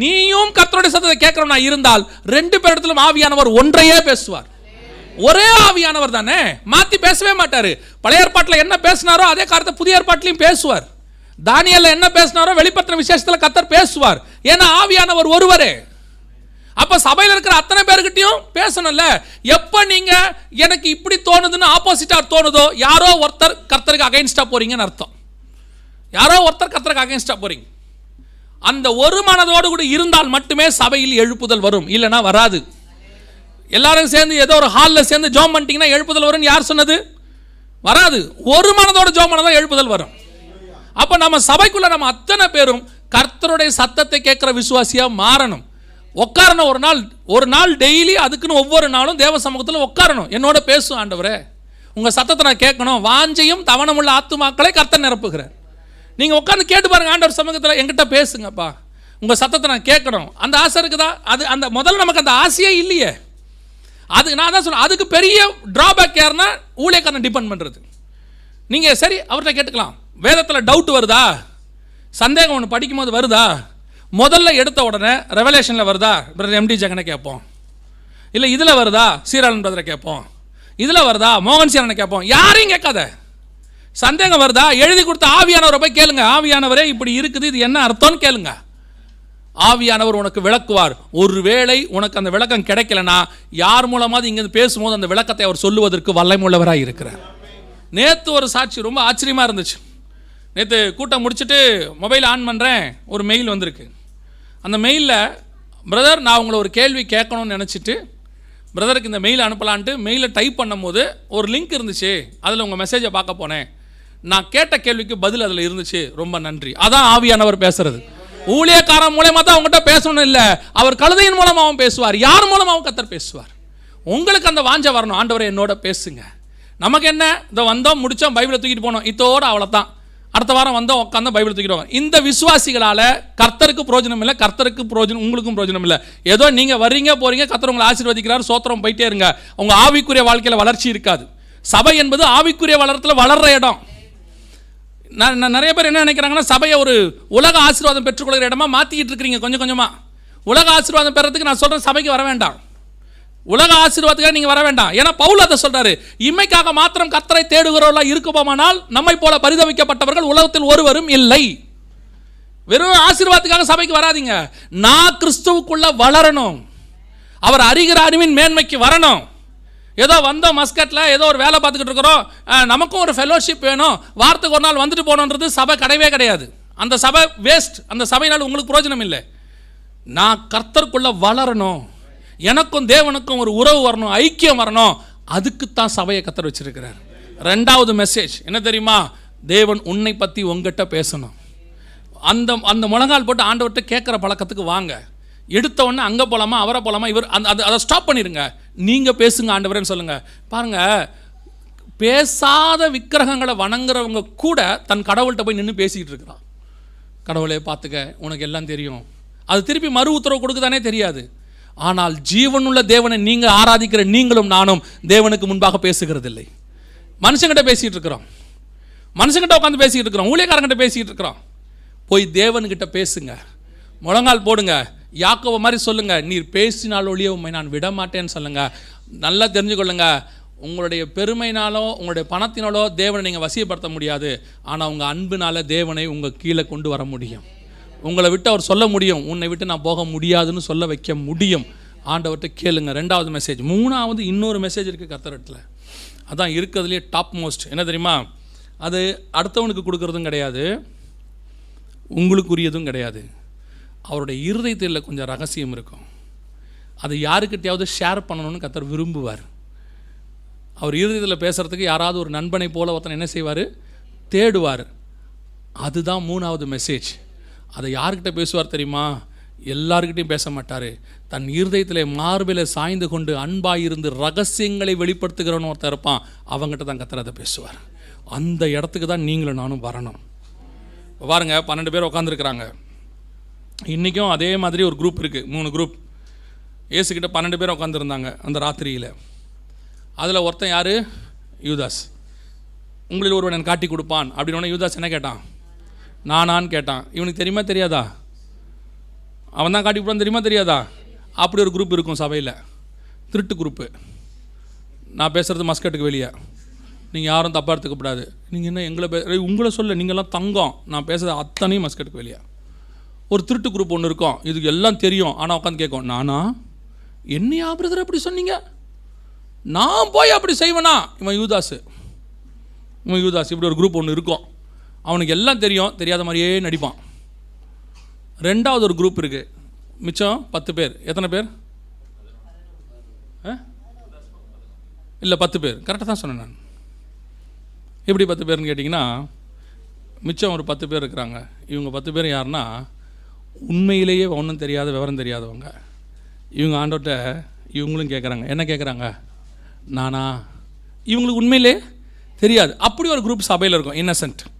நீயும் கத்தருடைய சத்தத்தை கேட்கிறவனா இருந்தால் ரெண்டு பேரிடத்திலும் ஆவியானவர் ஒன்றையே பேசுவார். ஒரே ஆவியானவர் தானே? மாத்தி பேசவே மாட்டார். பழைய ஏற்பாட்டில் என்ன பேசினாரோ அதே காரத்தை புதிய ஏற்பாட்டிலையும் பேசுவார். தானியல்ல என்ன பேசினாரோ வெளிப்பத்தின விசேஷத்தில் கத்தர் பேசுவார். ஏன்னா ஆவியானவர் ஒருவரே. அப்ப சபையில் இருக்கிற அத்தனை பேர்கிட்டயும் பேசணும்ல. எப்ப நீங்க எனக்கு இப்படி தோணுதுன்னு ஆப்போசிட்டா தோணுதோ யாரோ ஒருத்தர் கர்த்தருக்கு அகைன்ஸ்டா போறீங்கன்னு அர்த்தம். யாரோ ஒருத்தர் கர்த்தருக்கு அகைன்ஸ்டா போறீங்க. அந்த ஒரு மனதோடு கூட இருந்தால் மட்டுமே சபையில் எழுப்புதல் வரும். இல்லைன்னா வராது. எல்லாரும் சேர்ந்து ஏதோ ஒரு ஹாலில் சேர்ந்து ஜோம் பண்ணிட்டீங்கன்னா எழுப்புதல் வரும்னு யார் சொன்னது? வராது. ஒரு மனதோட ஜோம் பண்ணதான் எழுப்புதல் வரும். அப்போ நம்ம சபைக்குள்ளே நம்ம அத்தனை பேரும் கர்த்தருடைய சத்தத்தை கேட்குற விசுவாசியாக மாறணும். உட்காரணும் ஒரு நாள் ஒரு நாள் டெய்லி அதுக்குன்னு ஒவ்வொரு நாளும் தேவ சமூகத்தில் உட்காரணும். என்னோட பேசும் ஆண்டவரே. உங்கள் சத்தத்தை நான் கேட்கணும். வாஞ்சையும் தவணமுள்ள ஆத்துமாக்களை கர்த்தர் நிரப்புகிறேன் நீங்கள் உட்காந்து கேட்டு பாருங்க ஆண்டவர் சமூகத்தில் எங்கிட்ட பேசுங்கப்பா. உங்கள் சத்தத்தை நான் கேட்கணும். அந்த ஆசை இருக்குதா? அது அந்த முதல்ல நமக்கு அந்த ஆசையே இல்லையே. அது நான் தான் சொல்கிறேன் அதுக்கு பெரிய ட்ராபேக் யாருன்னா ஊழியக்காரனை டிபெண்ட் பண்ணுறது நீங்கள் சரி அவர்கிட்ட கேட்டுக்கலாம். வேதத்தில் டவுட் வருதா? சந்தேகம் ஒன்று படிக்கும்போது வருதா? முதல்ல எடுத்த உடனே ரெவலேஷனில் வருதா? பிரதர் எம்டி ஜெகனை கேட்போம். இல்லை இதில் வருதா? சீராளன் பிரதரை கேட்போம். இதில் வருதா? மோகன் சீரனை கேட்போம். யாரையும் கேட்காத. சந்தேகம் வருதா? எழுதி கொடுத்த ஆவியானவரை போய் கேளுங்க. ஆவியானவரே இப்படி இருக்குது இது என்ன அர்த்தம்னு கேளுங்க. ஆவியானவர் உனக்கு விளக்குவார். ஒருவேளை உனக்கு அந்த விளக்கம் கிடைக்கலனா யார் மூலமாவது இங்கேருந்து பேசும்போது அந்த விளக்கத்தை அவர் சொல்லுவதற்கு வல்லமுள்ளவராக இருக்கிறார். நேற்று ஒரு சாட்சி ரொம்ப ஆச்சரியமாக இருந்துச்சு. நேற்று கூட்டம் முடிச்சுட்டு மொபைல் ஆன் பண்ணுறேன் ஒரு மெயில் வந்திருக்கு. அந்த மெயிலில் பிரதர் நான் உங்களை ஒரு கேள்வி கேட்கணும்னு நினச்சிட்டு பிரதருக்கு இந்த மெயில் அனுப்பலான்ட்டு மெயிலை டைப் பண்ணும்போது ஒரு லிங்க் இருந்துச்சு. அதில் உங்கள் மெசேஜை பார்க்க போனேன். நான் கேட்ட கேள்விக்கு பதில் அதில் இருந்துச்சு. ரொம்ப நன்றி. அதான் ஆவியானவர் பேசுறது. ஊழியக்காரன் மூலயமா தான் அவங்ககிட்ட பேசணும் இல்லை. அவர் கழுதையின் மூலமாகவும் பேசுவார். யார் மூலமாகவும் கத்தர் பேசுவார்? உங்களுக்கு அந்த வாஞ்ச வரணும். ஆண்டவரை என்னோட பேசுங்க. நமக்கு என்ன? இந்த வந்தோம் முடித்தோம் பைபிளை தூக்கிட்டு போனோம். இதோட அவ்வளோதான் அடுத்த வாரம் வந்தோம் உட்காந்து பைபிள் தூக்கிட்டு இந்த விசுவாசிகளால் கர்த்தருக்கு பிரோஜனம் இல்லை கர்த்தருக்கு பிரோஜனம் உங்களுக்கும் பிரோஜனம் இல்லை. ஏதோ நீங்கள் வர்றீங்க போகிறீங்க கர்த்தர் உங்களை ஆசீர்வதிக்கிறார் சோத்திரம் போயிட்டே இருங்க. உங்கள் ஆவிக்குரிய வாழ்க்கையில் வளர்ச்சி இருக்காது. சபை என்பது ஆவிக்குரிய வளரத்தில் வளர்ற இடம். நான் நிறைய பேர் என்ன நினைக்கிறாங்கன்னா சபையை ஒரு உலக ஆசீர்வாதம் பெற்றுக்கொள்கிற இடமா மாற்றிக்கிட்டு இருக்கிறீங்க கொஞ்சம் கொஞ்சமாக உலக ஆசீர்வாதம் பெறதுக்கு நான் சொல்கிறேன் சபைக்கு வர வேண்டாம். உலக ஆசீர்வாதத்துக்காக நீங்கள் வர வேண்டாம். ஏன்னா பவுல் அதை சொல்கிறாரு இம்மைக்காக மாத்திரம் கத்தரை தேடுகிறவர்களாக இருக்குமானால் நம்மை போல பரிதவிக்கப்பட்டவர்கள் உலகத்தில் ஒருவரும் இல்லை. வெறும் ஆசீர்வாதத்துக்காக சபைக்கு வராதீங்க. நான் கிறிஸ்துவுக்குள்ள வளரணும். அவர் அறிகிற அறிவின் மேன்மைக்கு வரணும். ஏதோ வந்தோம் மஸ்கட்டில் ஏதோ ஒரு வேலை பார்த்துக்கிட்டு இருக்கிறோம். நமக்கும் ஒரு ஃபெலோஷிப் வேணும். வாரத்துக்கு ஒரு நாள் வந்துட்டு போகணுன்றது சபை கிடையவே கிடையாது. அந்த சபை வேஸ்ட் அந்த சபையினால் உங்களுக்கு பிரயோஜனம் இல்லை. நான் கர்த்தருக்குள்ளே வளரணும். எனக்கும் தேவனுக்கும் ஒரு உறவு வரணும் ஐக்கியம் வரணும். அதுக்குத்தான் சபையை கத்தர் வச்சிருக்கிறார். ரெண்டாவது மெசேஜ் என்ன தெரியுமா? தேவன் உன்னை பற்றி உங்ககிட்ட பேசணும். அந்த அந்த முழங்கால் போட்டு ஆண்டவர்கிட்ட கேட்குற பழக்கத்துக்கு வாங்க. எடுத்த உடனே அங்கே போகலாமா அவரை போகலாமா இவர் அந்த அது அதை ஸ்டாப் பண்ணிடுங்க நீங்கள் பேசுங்க ஆண்டவரேன்னு சொல்லுங்கள் பாருங்கள் பேசாத விக்கிரகங்களை வணங்குறவங்க கூட தன் கடவுள்கிட்ட போய் நின்று பேசிக்கிட்டு இருக்கிறான். கடவுளே பார்த்துக்க உனக்கு எல்லாம் தெரியும். அது திருப்பி மறு உத்தரவு கொடுக்குதானே தெரியாது. ஆனால் ஜீவனுள்ள தேவனை நீங்கள் ஆராதிக்கிற நீங்களும் நானும் தேவனுக்கு முன்பாக பேசுகிறதில்லை. மனுஷங்கிட்ட பேசிகிட்டு இருக்கிறோம். மனுஷங்கிட்ட உட்காந்து பேசிக்கிட்டு இருக்கிறோம். ஊழியக்காரங்கிட்ட பேசிக்கிட்டு இருக்கிறோம். போய் தேவன்கிட்ட பேசுங்க. முழங்கால் போடுங்க. யாக்கோவ மாதிரி சொல்லுங்கள் நீர் பேசினால் ஒழிய உண்மை நான் விட மாட்டேன்னு சொல்லுங்கள் நல்லா தெரிஞ்சுக்கொள்ளுங்க. உங்களுடைய பெருமைனாலோ உங்களுடைய பணத்தினாலோ தேவனை நீங்கள் வசியப்படுத்த முடியாது. ஆனால் உங்கள் அன்பினால் தேவனை உங்கள் கீழே கொண்டு வர முடியும். உங்களை விட்டு அவர் சொல்ல முடியும். உன்னை விட்டு நான் போக முடியாதுன்னு சொல்ல வைக்க முடியும். ஆண்டவர்கிட்ட கேளுங்க. ரெண்டாவது மெசேஜ் மூணாவது இன்னொரு மெசேஜ் இருக்குது கத்தரத்தில் அதான் இருக்கிறதுலே டாப் மோஸ்ட் என்ன தெரியுமா? அது அடுத்தவனுக்கு கொடுக்குறதும் கிடையாது. உங்களுக்குரியதும் கிடையாது. அவருடைய இருதயத்தில் கொஞ்சம் ரகசியம் இருக்கும். அதை யாருக்கிட்டையாவது ஷேர் பண்ணணும்னு கத்தர் விரும்புவார். அவர் இருதயத்தில் பேசுகிறதுக்கு யாராவது ஒரு நண்பனை போல ஒருத்தன் என்ன செய்வார்? தேடுவார். அதுதான் மூணாவது மெசேஜ் அதை யார்கிட்ட பேசுவார் தெரியுமா? எல்லாருக்கிட்டையும் பேச மாட்டார். தன் இருதயத்தில் மார்பில் சாய்ந்து கொண்டு அன்பாயிருந்து ரகசியங்களை வெளிப்படுத்துகிறவன் ஒருத்தர் இருப்பான். அவங்ககிட்ட தான் கத்தர் அதை பேசுவார். அந்த இடத்துக்கு தான் நீங்களும் நானும் வரணும். பாருங்கள் பாருங்க பன்னெண்டு பேர் உட்காந்துருக்குறாங்க இன்றைக்கும் அதே மாதிரி ஒரு குரூப் இருக்குது மூணு குரூப் ஏசுக்கிட்ட பன்னெண்டு பேர் உட்காந்துருந்தாங்க அந்த ராத்திரியில். அதில் ஒருத்தன் யார்? யூதாஸ். உங்களில் ஒருவன் எனக்கு காட்டி கொடுப்பான். அப்படின்னு யூதாஸ் என்ன கேட்டான்? நானான்னு கேட்டான். இவனுக்கு தெரியுமா தெரியாதா? அவன் தான் காட்டி கொடுப்பான் தெரியுமா தெரியாதா? அப்படி ஒரு குரூப் இருக்கும் சபையில். திருட்டு குரூப்பு நான் பேசுகிறது மஸ்கட்டுக்கு வெளியே. நீங்கள் யாரும் தப்பாக எடுத்துக்கப்படாது நீங்கள் என்ன எங்களை பே உங்களை சொல்ல நீங்கள்லாம் தங்கம். நான் பேசுகிறது அத்தனையும் மஸ்கட்டுக்கு வெளியே. ஒரு திருட்டு குரூப் ஒன்று இருக்கும். இதுக்கு எல்லாம் தெரியும். ஆனால் உட்காந்து கேட்கும் நானா? என்னையா பிரதர் அப்படி சொன்னீங்க? நான் போய் அப்படி செய்வேனா? இவன் யூதாஸ். இவன் யூதாஸ். இப்படி ஒரு குரூப் ஒன்று இருக்கும். அவனுக்கு எல்லாம் தெரியும். தெரியாத மாதிரியே நடிப்பான். ரெண்டாவது ஒரு குரூப் இருக்குது மிச்சம் பத்து பேர். எத்தனை பேர்? இல்லை பத்து பேர். கரெக்டாக தான் சொன்னேன் நான். எப்படி பத்து பேர்னு கேட்டிங்கன்னா மிச்சம் ஒரு பத்து பேர் இருக்கிறாங்க. இவங்க பத்து பேர் யாருன்னா உண்மையிலேயே ஒன்றும் தெரியாத விவரம் தெரியாதவங்க. இவங்க ஆண்டோட்ட இவங்களும் கேட்குறாங்க என்ன கேட்குறாங்க நானா? இவங்களுக்கு உண்மையிலே தெரியாது. அப்படி ஒரு குரூப் சபையில் இருக்கும். இன்னசென்ட்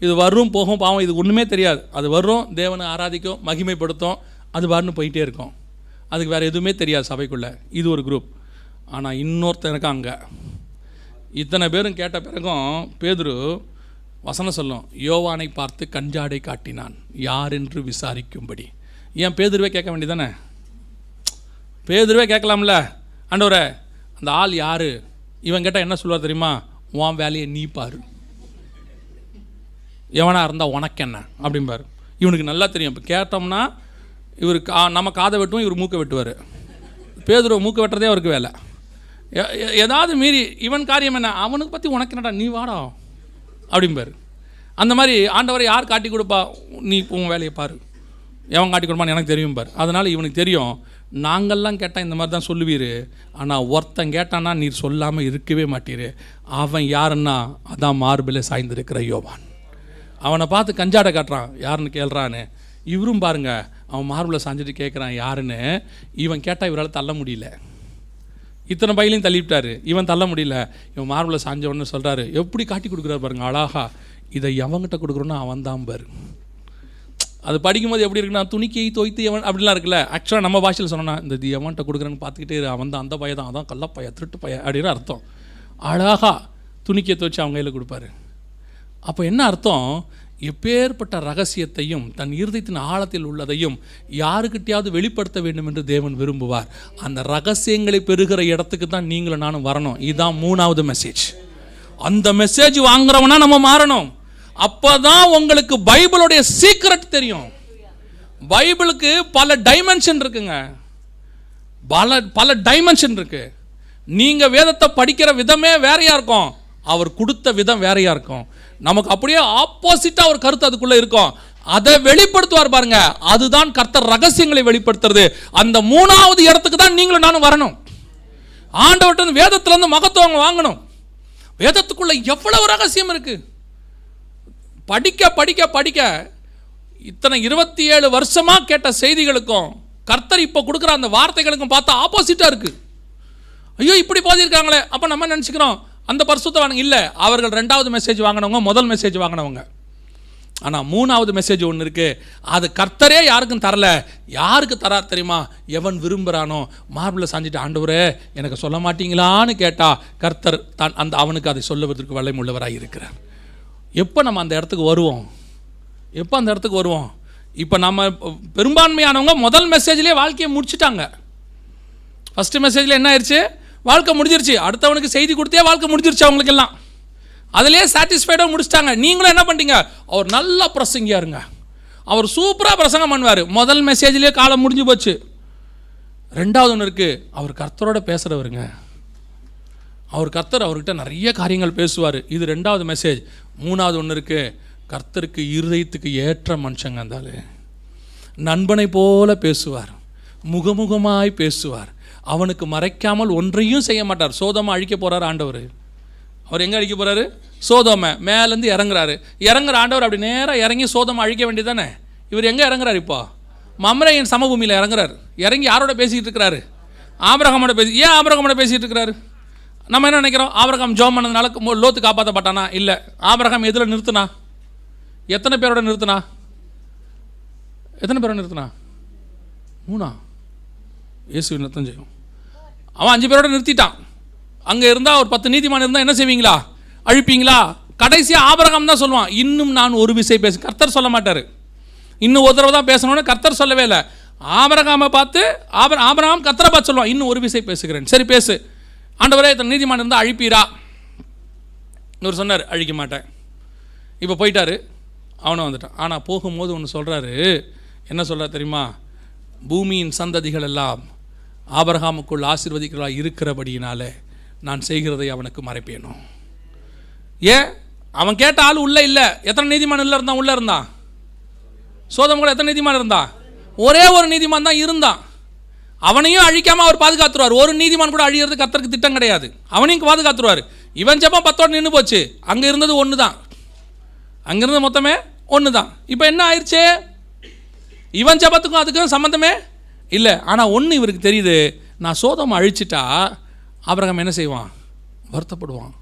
இது வரும் போகும் பாவம் இது ஒன்றுமே தெரியாது. அது வரும் தேவனை ஆராதிக்கும் மகிமைப்படுத்தும் அது வரணும் போயிட்டே இருக்கும். அதுக்கு வேறு எதுவுமே தெரியாது சபைக்குள்ளே. இது ஒரு குரூப் ஆனால் இன்னொருத்தனுக்கு அங்கே இத்தனை பேரும் கேட்ட பிறகும் பேதுரு வசனம் சொல்லும் யோவானை பார்த்து கஞ்சாடை காட்டினான் யார் என்று விசாரிக்கும்படி. ஏன் பேதுருவே கேட்க வேண்டியதானே பேதுருவே கேட்கலாம்ல? ஆண்டவரே அந்த ஆள் யார்? இவன் கேட்டால் என்ன சொல்லுவார் தெரியுமா? உன் வேலையை நீ பாரு. எவனாக இருந்தால் உனக்கு என்ன? அப்படிம்பாரு. இவனுக்கு நல்லா தெரியும். இப்போ கேட்டோம்னா இவர் கா நம்ம காதை வெட்டுவோம் இவர் மூக்கை வெட்டுவார். பேதுருவை மூக்க வெட்டுறதே அவருக்கு வேலை. எ- எ- ஏதாவது மீறி இவன் காரியம் என்ன? அவனுக்கு பற்றி உனக்கு என்னடா? நீ வாடா. அப்படிம்பாரு. அந்த மாதிரி ஆண்டவரை யார் காட்டி கொடுப்பா? நீ உன் வேலையை பாரு. எவன் காட்டி கொடுப்பான்னு எனக்கு தெரியும் அதனால் இவனுக்கு தெரியும் நாங்கள்லாம் கேட்டால் இந்த மாதிரி தான் சொல்லுவீர். ஆனால் ஒருத்தன் கேட்டான்னா நீர் சொல்லாமல் இருக்கவே மாட்டீர். அவன் யாருன்னா அதான் மார்பில் சாய்ந்திருக்கிற யோவான். அவனை பார்த்து கஞ்சாடை காட்டுறான். யாருன்னு கேள்றான்னு. இவரும் பாருங்கள் அவன் மார்பில் சாஞ்சிட்டு கேட்குறான் யாருன்னு. இவன் கேட்டால் இவரால் தள்ள முடியல. இத்தனை பையிலையும் தள்ளிவிட்டாரு. இவன் தள்ள முடியல. இவன் மார்பில் சாஞ்சவன்னு சொல்கிறாரு எப்படி காட்டி கொடுக்குறாரு பாருங்க அழகா. இதை எவங்கிட்ட கொடுக்குறோன்னா அவன் தான் பாரு. அது படிக்கும்போது எப்படி இருக்குன்னா துணிக்கை தோய்த்து எவன் அப்படிலாம் இருக்குல்ல. ஆக்சுவலாக நம்ம பாஷையில் சொன்னோன்னா இந்த தி எவன்கிட்ட கொடுக்குறேன்னு பார்த்துக்கிட்டே அவன் தான் அந்த பைய தான். அதான் கள்ளப்பைய திருட்டு பைய அப்படின்னு அர்த்தம். அழகா துணிக்கையை துவச்சி அவங்க கையில் கொடுப்பாரு. அப்போ என்ன அர்த்தம்? எப்பேற்பட்ட ரகசியத்தையும் தன் இருதயத்தின் ஆழத்தில் உள்ளதையும் யாருக்கிட்டையாவது வெளிப்படுத்த வேண்டும் என்று தேவன் விரும்புவார். அந்த ரகசியங்களை பெறுகிற இடத்துக்கு தான் நீங்களும் நானும் வரணும். இதுதான் மூணாவது மெசேஜ் அந்த மெசேஜ் வாங்குறவனா நம்ம மாறணும். அப்பதான் உங்களுக்கு பைபிளுடைய சீக்ரெட் தெரியும். பைபிளுக்கு பல டைமென்ஷன் இருக்குங்க. பல பல டைமென்ஷன் இருக்கு. நீங்கள் வேதத்தை படிக்கிற விதமே வேறையாக இருக்கும். அவர் கொடுத்த விதம் வேறையாக இருக்கும். நமக்கு அப்படியே ஆப்போசிட்டாக ஒரு கருத்து அதுக்குள்ளே இருக்கும். அதை வெளிப்படுத்துவார் பாருங்க. அதுதான் கர்த்தர் ரகசியங்களை வெளிப்படுத்துறது. அந்த மூணாவது இடத்துக்கு தான் நீங்களும் நானும் வரணும். ஆண்டவர்கிட்ட இருந்து இருந்து மகத்துவம் வாங்கணும். வேதத்துக்குள்ளே எவ்வளவு ரகசியம் இருக்குது படிக்க படிக்க படிக்க இத்தனை இருபத்தி ஏழு வருஷமாக கேட்ட செய்திகளுக்கும் கர்த்தர் இப்போ கொடுக்குற அந்த வார்த்தைகளுக்கும் பார்த்தா ஆப்போசிட்டாக இருக்குது ஐயோ இப்படி போதிருக்காங்களே அப்போ நம்ம நினச்சிக்கிறோம்? அந்த பரிசுத்தவான் இல்லை அவர்கள் ரெண்டாவது மெசேஜ் வாங்கினவங்க முதல் மெசேஜ் வாங்கினவங்க. ஆனால் மூணாவது மெசேஜ் ஒன்று இருக்குது அது கர்த்தரே யாருக்கும் தரல. யாருக்கு தரார் தெரியுமா? எவன் விரும்புகிறானோ மார்பில் சாஞ்சிட்டு ஆண்டவரே எனக்கு சொல்ல மாட்டீங்களான்னு கேட்டால் கர்த்தர் தான் அந்த அவனுக்கு அதை சொல்லுவதற்கு வல்லமுள்ளவராக இருக்கிறார். எப்போ நம்ம அந்த இடத்துக்கு வருவோம்? எப்போ அந்த இடத்துக்கு வருவோம்? இப்போ நம்ம பெரும்பான்மையானவங்க முதல் மெசேஜ்லேயே வாழ்க்கையை முடிச்சுட்டாங்க. ஃபஸ்ட்டு மெசேஜில் என்ன ஆயிடுச்சு வாழ்க்கை முடிஞ்சிருச்சு. அடுத்தவனுக்கு செய்தி கொடுத்தே வாழ்க்கை முடிஞ்சிருச்சு அவங்களுக்கு எல்லாம் அதிலே சாட்டிஸ்ஃபைடாக முடிச்சிட்டாங்க. நீங்களும் என்ன பண்ணிட்டீங்க? அவர் நல்ல பிரசங்கியா இருங்க. அவர் சூப்பராக பிரசங்கம் பண்ணுவார். முதல் மெசேஜ்லேயே காலம் முடிஞ்சு போச்சு. ரெண்டாவது ஒன்று இருக்குது அவர் கர்த்தரோட பேசுகிறவருங்க அவர் கர்த்தர் அவர்கிட்ட நிறைய காரியங்கள் பேசுவார். இது ரெண்டாவது மெசேஜ் மூணாவது ஒன்று இருக்குது கர்த்தருக்கு இருதயத்துக்கு ஏற்ற மனுஷங்க இருந்தாலே நண்பனை போல பேசுவார். முகமுகமாய் பேசுவார். அவனுக்கு மறைக்காமல் ஒன்றையும் செய்ய மாட்டார். சோதமாக அழிக்க போகிறார் ஆண்டவர். அவர் எங்கே அழிக்க போகிறாரு சோதோமை மேலேருந்து இறங்குறாரு. இறங்குற ஆண்டவர் அப்படி நேராக இறங்கி சோதமாக அழிக்க வேண்டியதானே இவர் எங்கே இறங்குறாரு இப்போ? மம்ரையின் சமபூமியில் இறங்குறாரு. இறங்கி யாரோட பேசிக்கிட்டு இருக்கிறாரு? ஆபரகமோட பேசி ஏன் ஆபரகமோட பேசிகிட்டு இருக்கிறாரு? நம்ம என்ன நினைக்கிறோம்? ஆபரகம் ஜோம் பண்ணதுனால மோ- லோத்து காப்பாற்றப்பட்டானா இல்லை. ஆபரகம் எதில் நிறுத்துனா? எத்தனை பேரோட நிறுத்துனா? எத்தனை பேரோட நிறுத்துனா? மூணா? இயேசு நிறுத்தம் செய்யும் அவன் அஞ்சு பேரோட நிறுத்திட்டான். அங்கே இருந்தால் ஒரு பத்து நீதிமான் இருந்தால் என்ன செய்வீங்களா? அழிப்பீங்களா? கடைசியாக ஆபரகம் தான் சொல்லுவான் இன்னும் நான் ஒரு விசை பேச கர்த்தர் சொல்ல மாட்டார். இன்னும் ஒரு தடவை தான் பேசணும்னு கர்த்தர் சொல்லவே இல்லை. ஆபரகாமை பார்த்து ஆபர ஆபரகாம் கத்தரை பார்த்து சொல்லுவான் இன்னும் ஒரு விசை பேசுகிறேன். சரி பேசு. ஆண்டவரே இத்தனை நீதிமான் இருந்தால் அழிப்பீரா? இன்னொரு சொன்னார் அழிக்க மாட்டேன். இப்போ போயிட்டாரு. அவனும் வந்துட்டான். ஆனால் போகும்போது ஒன்று சொல்கிறாரு என்ன சொல்கிறார் தெரியுமா? பூமியின் சந்ததிகள் எல்லாம் ஆபரகாமுக்குள் ஆசீர்வதிகளாக இருக்கிறபடியினால நான் செய்கிறதை அவனுக்கு மறைப்பேனோ? ஏன்? அவன் கேட்ட ஆள் உள்ளே இல்லை. எத்தனை நீதிமான் இல்லை இருந்தான்? உள்ளே இருந்தான் சோதம் கூட எத்தனை நீதிமான் இருந்தான் ஒரே ஒரு நீதிமான் தான் இருந்தான். அவனையும் அழிக்காமல் அவர் பாதுகாத்துருவார். ஒரு நீதிமான் கூட அழியிறது கத்தருக்கு திட்டம் கிடையாது. அவனையும் பாதுகாத்துருவார். இவன் ஜெபம் பத்தோடு நின்று போச்சு. அங்கே இருந்தது ஒன்று தான் அங்கிருந்து மொத்தமே ஒன்று தான் இப்போ என்ன ஆயிடுச்சு? இவன் ஜபத்துக்கும் அதுக்கும் சம்மந்தமே இல்லை ஆனால் ஒன்று இவருக்கு தெரியுது. நான் சோதம் அழிச்சிட்டா அப்புறம் என்ன செய்வான்? வருத்தப்படுவான்.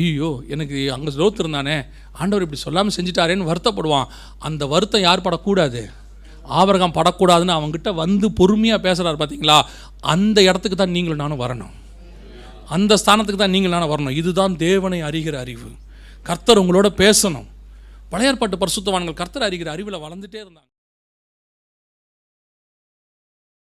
ஐயோ எனக்கு அங்கே லோத்து இருந்தானே ஆண்டவர் இப்படி சொல்லாமல் செஞ்சிட்டாரேன்னு வருத்தப்படுவான். அந்த வருத்தம் யார் படக்கூடாது? ஆபரகம் படக்கூடாதுன்னு அவங்ககிட்ட வந்து பொறுமையாக பேசுகிறாரு பார்த்தீங்களா அந்த இடத்துக்கு தான் நீங்களும் நானும் வரணும். அந்த ஸ்தானத்துக்கு தான் நீங்கள் நானும் வரணும். இதுதான் தேவனை அறிகிற அறிவு. கர்த்தர் உங்களோட பேசணும். பழையாற்பாட்டு பரிசுத்தவான்கள் கர்த்தர் அறிகிற அறிவில் வளர்ந்துட்டே இருந்தாங்க.